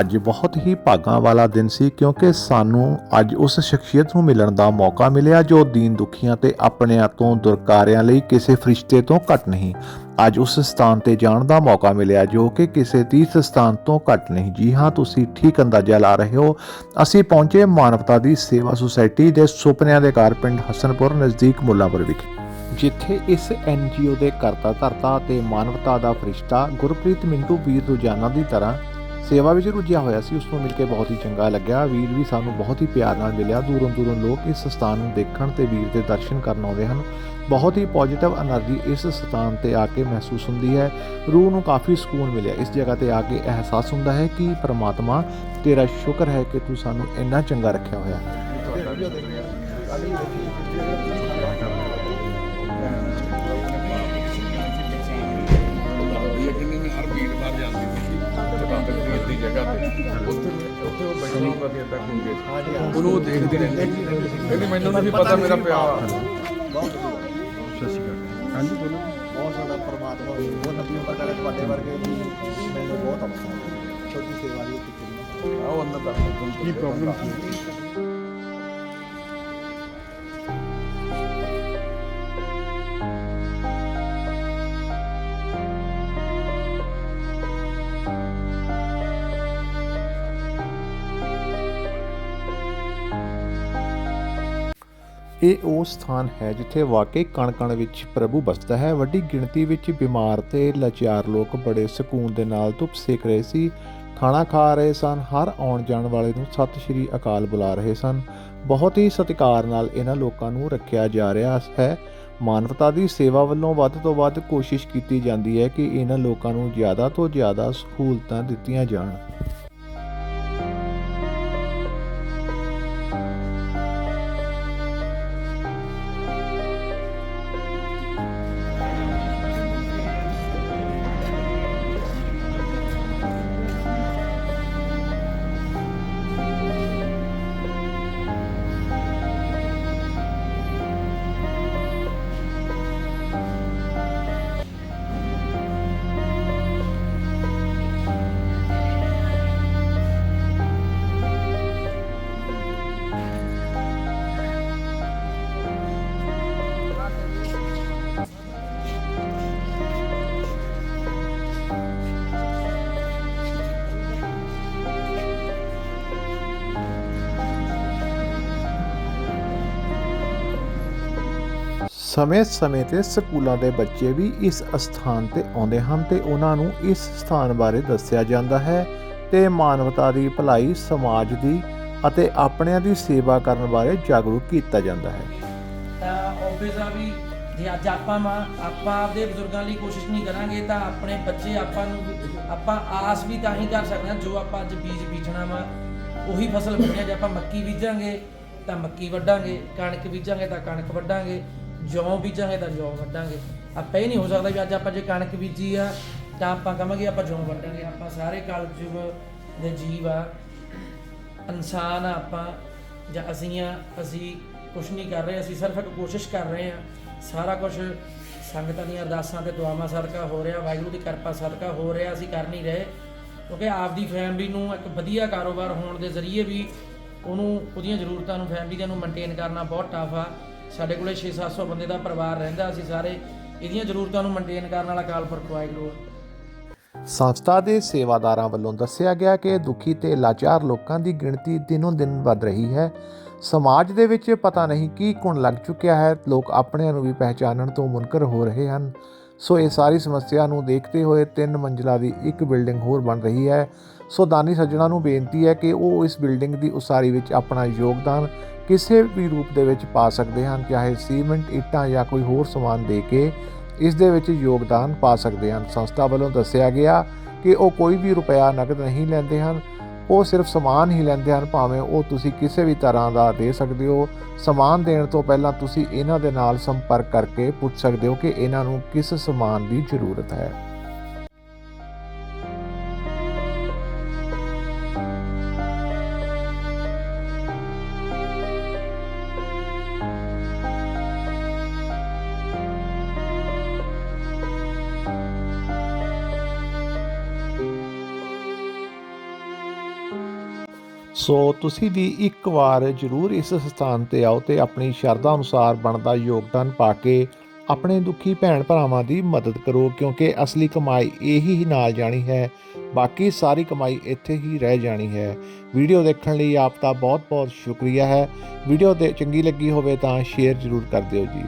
ਅੱਜ ਬਹੁਤ ਹੀ ਭਾਗਾਂ ਵਾਲਾ ਦਿਨ ਸੀ ਕਿਉਂਕਿ ਸਾਨੂੰ ਅੱਜ ਉਸ ਸ਼ਖਸੀਅਤ ਨੂੰ ਮਿਲਣ ਦਾ ਮੌਕਾ ਮਿਲਿਆ ਜੋ ਦੀਨ ਦੁਖੀਆਂ ਤੇ ਆਪਣਿਆਂ ਤੋਂ ਦੁਰਕਾਰਿਆਂ ਲਈ ਕਿਸੇ ਫਰਿਸ਼ਤੇ ਤੋਂ ਘੱਟ ਨਹੀਂ। ਅੱਜ ਉਸ ਸਥਾਨ ਤੇ ਜਾਣ ਦਾ ਮੌਕਾ ਮਿਲਿਆ ਜੋ ਕਿ ਕਿਸੇ ਤੀਰਥ ਸਥਾਨ ਤੋਂ ਘੱਟ ਨਹੀਂ। ਜੀ ਹਾਂ, ਤੁਸੀਂ ਠੀਕ ਅੰਦਾਜ਼ਾ ਲਾ ਰਹੇ ਹੋ। ਅਸੀਂ ਪਹੁੰਚੇ ਮਾਨਵਤਾ ਦੀ ਸੇਵਾ ਸੁਸਾਇਟੀ ਦੇ ਸੁਪਨਿਆਂ ਦੇ ਘਰ ਪਿੰਡ ਹਸਨਪੁਰ, ਨਜ਼ਦੀਕ ਮੁੱਲਾਂਪੁਰ ਵਿਖੇ। ਜਿੱਥੇ ਇਸ ਐਨਜੀਓ ਦੇ ਕਰਤਾ ਧਰਤਾ ਤੇ ਮਾਨਵਤਾ ਦਾ ਫਰਿਸ਼ਤਾ ਗੁਰਪ੍ਰੀਤ ਮਿੰਟੂ ਵੀਰ ਰੋਜ਼ਾਨਾ ਦੀ ਤਰ੍ਹਾਂ ਸੇਵਾ ਵਿੱਚ ਰੁੱਝਿਆ ਹੋਇਆ ਸੀ, ਉਸ ਨੂੰ ਮਿਲ ਕੇ ਬਹੁਤ ਹੀ ਚੰਗਾ ਲੱਗਿਆ। ਵੀਰ ਵੀ ਸਾਨੂੰ ਬਹੁਤ ਹੀ ਪਿਆਰ ਨਾਲ ਮਿਲਿਆ। ਦੂਰੋਂ ਦੂਰੋਂ ਲੋਕ ਇਸ ਸਥਾਨ ਨੂੰ ਦੇਖਣ ਤੇ ਵੀਰ ਦੇ ਦਰਸ਼ਨ ਕਰਨ ਆਉਂਦੇ ਹਨ। ਬਹੁਤ ਹੀ ਪੋਜ਼ਿਟਿਵ એનર્ਜੀ ਇਸ ਸਥਾਨ ਤੇ ਆ ਕੇ ਮਹਿਸੂਸ ਹੁੰਦੀ ਹੈ। ਰੂਹ ਨੂੰ ਕਾਫੀ ਸਕੂਨ ਮਿਲਿਆ। ਇਸ ਜਗ੍ਹਾ ਤੇ ਆ ਕੇ ਅਹਿਸਾਸ ਹੁੰਦਾ ਹੈ ਕਿ ਪ੍ਰਮਾਤਮਾ, ਤੇਰਾ ਸ਼ੁਕਰ ਹੈ ਕਿ ਤੂੰ ਸਾਨੂੰ ਇੰਨਾ ਚੰਗਾ ਰੱਖਿਆ ਹੋਇਆ। ਹੈ ਉੱਥੇ ਉੱਥੇ ਉਹ ਬੈਠਾ ਹੁੰਦਾ ਸੀ ਏਦਾਂ ਘੁੰਗੇ ਉਹਨੂੰ ਉਹ ਦੇਖਦੀ ਰਹਿੰਦੀ। ਕਹਿੰਦੀ ਮੈਨੂੰ ਨਹੀਂ ਪਤਾ ਮੇਰਾ ਪਿਆਰ। ਹਾਂਜੀ। ਬੋਲੋ। ਬਹੁਤ ਸਾਡਾ ਪਰਮਾਤਮਾ ਬਹੁਤ ਨਬੀ ਉੱਪਰ ਕਰੇ ਤੁਹਾਡੇ ਵਰਗੇ ਮੈਨੂੰ ਬਹੁਤ ਅਫਸੋਸ ਛੋਟੀ ਸੇਵਾ ਦੀ ਕੀਤੀ ਆਓ ਅੰਦਰ ਦਾ ਕੀ ਪ੍ਰੋਬਲਮ ਸੀ? ਇਹ ਉਹ ਸਥਾਨ ਹੈ ਜਿੱਥੇ ਵਾਕਈ ਕਣ-ਕਣ ਵਿੱਚ ਪ੍ਰਭੂ ਬਸਦਾ ਹੈ। ਵੱਡੀ ਗਿਣਤੀ ਵਿੱਚ ਬਿਮਾਰ ਤੇ ਲਾਚਾਰ ਲੋਕ ਬੜੇ ਸਕੂਨ ਦੇ ਨਾਲ ਧੁੱਪ ਸੇਕ ਰਹੇ ਸੀ। ਖਾਣਾ ਖਾ ਰਹੇ ਸਨ। ਹਰ ਆਉਣ ਜਾਣ ਵਾਲੇ ਨੂੰ ਸਤਿ ਸ਼੍ਰੀ ਅਕਾਲ ਬੁਲਾ ਰਹੇ ਸਨ। ਬਹੁਤ ਹੀ ਸਤਿਕਾਰ ਨਾਲ ਇਹਨਾਂ ਲੋਕਾਂ ਨੂੰ ਰੱਖਿਆ ਜਾ ਰਿਹਾ ਹੈ। ਮਾਨਵਤਾ ਦੀ ਸੇਵਾ ਵੱਲੋਂ ਵੱਧ ਤੋਂ ਵੱਧ ਕੋਸ਼ਿਸ਼ ਕੀਤੀ ਜਾਂਦੀ ਹੈ ਕਿ ਇਹਨਾਂ ਲੋਕਾਂ ਨੂੰ ਜ਼ਿਆਦਾ ਤੋਂ ਜ਼ਿਆਦਾ ਸਹੂਲਤਾਂ ਦਿੱਤੀਆਂ ਜਾਣ। ਸਮੇਂ-ਸਮੇਂ ਤੇ ਸਕੂਲਾਂ ਦੇ ਬੱਚੇ ਵੀ ਇਸ ਅਸਥਾਨ ਤੇ ਆਉਂਦੇ ਹਨ ਤੇ ਉਹਨਾਂ ਨੂੰ ਇਸ ਸਥਾਨ ਬਾਰੇ ਦੱਸਿਆ ਜਾਂਦਾ ਹੈ ਤੇ ਮਾਨਵਤਾ ਦੀ ਭਲਾਈ, ਸਮਾਜ ਦੀ ਅਤੇ ਆਪਣਿਆਂ ਦੀ ਸੇਵਾ ਕਰਨ ਬਾਰੇ ਜਾਗਰੂਕ ਕੀਤਾ ਜਾਂਦਾ ਹੈ। ਤਾਂ ਆਫਿਸ ਆ ਵੀ ਜੇ ਅੱਜ ਆਪਾਂ ਮਾਂ, ਆਪਾਂ ਆਪਦੇ ਬਜ਼ੁਰਗਾਂ ਲਈ ਕੋਸ਼ਿਸ਼ ਨਹੀਂ ਕਰਾਂਗੇ ਤਾਂ ਆਪਣੇ ਬੱਚੇ ਆਪਾਂ ਨੂੰ ਆਪਾਂ ਆਸ ਵੀ ਤਾਂ ਹੀ ਕਰ ਸਕਦੇ ਹਾਂ, ਜੋ ਆਪਾਂ ਅੱਜ ਬੀਜ ਬੀਜਣਾ ਵਾ, ਉਹੀ ਫਸਲ ਵੱਢਿਆ ਜੇ ਆਪਾਂ ਮੱਕੀ ਬੀਜਾਂਗੇ ਤਾਂ ਮੱਕੀ ਵੱਢਾਂਗੇ, ਕਣਕ ਬੀਜਾਂਗੇ ਤਾਂ ਕਣਕ ਵੱਢਾਂਗੇ ਜੌਂ ਬੀਜਾਂਗੇ ਤਾਂ ਜੌਂ ਵੱਢਾਂਗੇ। ਆਪਾਂ ਇਹ ਨਹੀਂ ਹੋ ਸਕਦਾ ਵੀ ਅੱਜ ਆਪਾਂ ਜੇ ਕਣਕ ਬੀਜੀ ਆ, ਤਾਂ ਆਪਾਂ ਕਹਾਂਗੇ ਆਪਾਂ ਜੌਂ ਵੱਢਾਂਗੇ। ਆਪਾਂ ਸਾਰੇ ਕਲਯੁਗ ਦੇ ਜੀਵ ਆ, ਇਨਸਾਨ ਆ ਆਪਾਂ, ਜਾਂ ਅਸੀਂ ਆ, ਅਸੀਂ ਕੁਝ ਨਹੀਂ ਕਰ ਰਹੇ, ਅਸੀਂ ਸਿਰਫ ਇੱਕ ਕੋਸ਼ਿਸ਼ ਕਰ ਰਹੇ ਆ। ਸਾਰਾ ਕੁਝ ਸੰਗਤਾਂ ਦੀਆਂ ਅਰਦਾਸਾਂ ਤੇ ਦੁਆਵਾਂ ਸਦਕਾ ਹੋ ਰਿਹਾ, ਵਾਹਿਗੁਰੂ ਦੀ ਕਿਰਪਾ ਸਦਕਾ ਹੋ ਰਿਹਾ, ਅਸੀਂ ਕਰ ਨਹੀਂ ਰਹੇ। ਕਿਉਂਕਿ ਆਪਦੀ ਫੈਮਿਲੀ ਨੂੰ ਇੱਕ ਵਧੀਆ ਕਾਰੋਬਾਰ ਹੋਣ ਦੇ ਜ਼ਰੀਏ ਵੀ ਉਹਨੂੰ, ਉਹਦੀਆਂ ਜ਼ਰੂਰਤਾਂ ਨੂੰ, ਫੈਮਿਲੀ ਦੀਆਂ ਨੂੰ ਮੇਨਟੇਨ ਕਰਨਾ ਬਹੁਤ ਟਫ ਆ। ਸਾਡੇ ਕੋਲੇ 6-700 ਬੰਦੇ ਦਾ ਪਰਿਵਾਰ ਰਹਿੰਦਾ, ਅਸੀਂ ਸਾਰੇ ਇਹਦੀਆਂ ਜ਼ਰੂਰਤਾਂ ਨੂੰ ਮੇਨਟੇਨ ਕਰਨ ਵਾਲਾ ਕਾਲ ਪੁਰਖ ਵਾਹਿਗੁਰੂ ਸੰਸਥਾ ਦੇ ਸੇਵਾਦਾਰਾਂ ਵੱਲੋਂ ਦੱਸਿਆ ਗਿਆ ਕਿ ਦੁਖੀ ਤੇ ਲਾਚਾਰ ਲੋਕਾਂ ਦੀ ਗਿਣਤੀ ਦਿਨੋਂ ਦਿਨ ਵੱਧ ਰਹੀ ਹੈ। ਸਮਾਜ ਦੇ ਵਿੱਚ ਪਤਾ ਨਹੀਂ ਕੀ ਕੁਣ ਲੱਗ ਚੁੱਕਿਆ ਹੈ, ਲੋਕ ਆਪਣਿਆਂ ਨੂੰ ਵੀ ਪਹਿਚਾਨਣ ਤੋਂ ਮੁਨਕਰ ਹੋ ਰਹੇ ਹਨ। ਸੋ ਇਹ ਸਾਰੀ ਸਮੱਸਿਆ ਨੂੰ ਦੇਖਦੇ ਹੋਏ ਤਿੰਨ ਮੰਜ਼ਲਾ ਦੀ ਇੱਕ ਬਿਲਡਿੰਗ ਹੋਰ ਬਣ ਰਹੀ ਹੈ। ਸੋ ਦਾਨੀ ਸੱਜਣਾ ਨੂੰ ਬੇਨਤੀ ਹੈ ਕਿ ਉਹ ਇਸ ਬਿਲਡਿੰਗ ਦੀ ਉਸਾਰੀ ਵਿੱਚ ਆਪਣਾ ਯੋਗਦਾਨ ਕਿਸੇ ਵੀ ਰੂਪ ਦੇ ਵਿੱਚ ਪਾ ਸਕਦੇ ਹਨ, ਚਾਹੇ ਸੀਮੈਂਟ, ਇੱਟਾਂ ਜਾਂ ਕੋਈ ਹੋਰ ਸਮਾਨ ਦੇ ਕੇ ਇਸ ਦੇ ਵਿੱਚ ਯੋਗਦਾਨ ਪਾ ਸਕਦੇ ਹਨ। ਸੰਸਥਾ ਵੱਲੋਂ ਦੱਸਿਆ ਗਿਆ ਕਿ ਉਹ ਕੋਈ ਵੀ ਰੁਪਇਆ ਨਕਦ ਨਹੀਂ ਲੈਂਦੇ ਹਨ, ਉਹ ਸਿਰਫ ਸਮਾਨ ਹੀ ਲੈਂਦੇ ਹਨ, ਭਾਵੇਂ ਉਹ ਤੁਸੀਂ ਕਿਸੇ ਵੀ ਤਰ੍ਹਾਂ ਦਾ ਦੇ ਸਕਦੇ ਹੋ। ਸਮਾਨ ਦੇਣ ਤੋਂ ਪਹਿਲਾਂ ਤੁਸੀਂ ਇਹਨਾਂ ਦੇ ਨਾਲ ਸੰਪਰਕ ਕਰਕੇ ਪੁੱਛ ਸਕਦੇ ਹੋ ਕਿ ਇਹਨਾਂ ਨੂੰ ਕਿਸ ਸਮਾਨ ਦੀ ਜ਼ਰੂਰਤ ਹੈ। ਸੋ ਤੁਸੀਂ ਵੀ ਇੱਕ ਵਾਰ ਜ਼ਰੂਰ ਇਸ ਸਥਾਨ ਤੇ ਆਓ ਤੇ ਆਪਣੀ ਸ਼ਰਧਾ ਅਨੁਸਾਰ ਬਣਦਾ ਯੋਗਦਾਨ ਪਾ ਕੇ ਆਪਣੇ ਦੁਖੀ ਭੈਣ ਭਰਾਵਾਂ ਦੀ ਮਦਦ ਕਰੋ, ਕਿਉਂਕਿ ਅਸਲੀ ਕਮਾਈ ਇਹੀ ਹੀ ਨਾਲ ਜਾਣੀ ਹੈ, ਬਾਕੀ ਸਾਰੀ ਕਮਾਈ ਇੱਥੇ ਹੀ ਰਹਿ ਜਾਣੀ ਹੈ। ਵੀਡੀਓ ਦੇਖਣ ਲਈ ਆਪ ਦਾ ਬਹੁਤ ਬਹੁਤ ਸ਼ੁਕਰੀਆ ਹੈ। ਵੀਡੀਓ ਤੇ ਚੰਗੀ ਲੱਗੀ ਹੋਵੇ ਤਾਂ ਸ਼ੇਅਰ ਜ਼ਰੂਰ ਕਰ ਦਿਓ ਜੀ।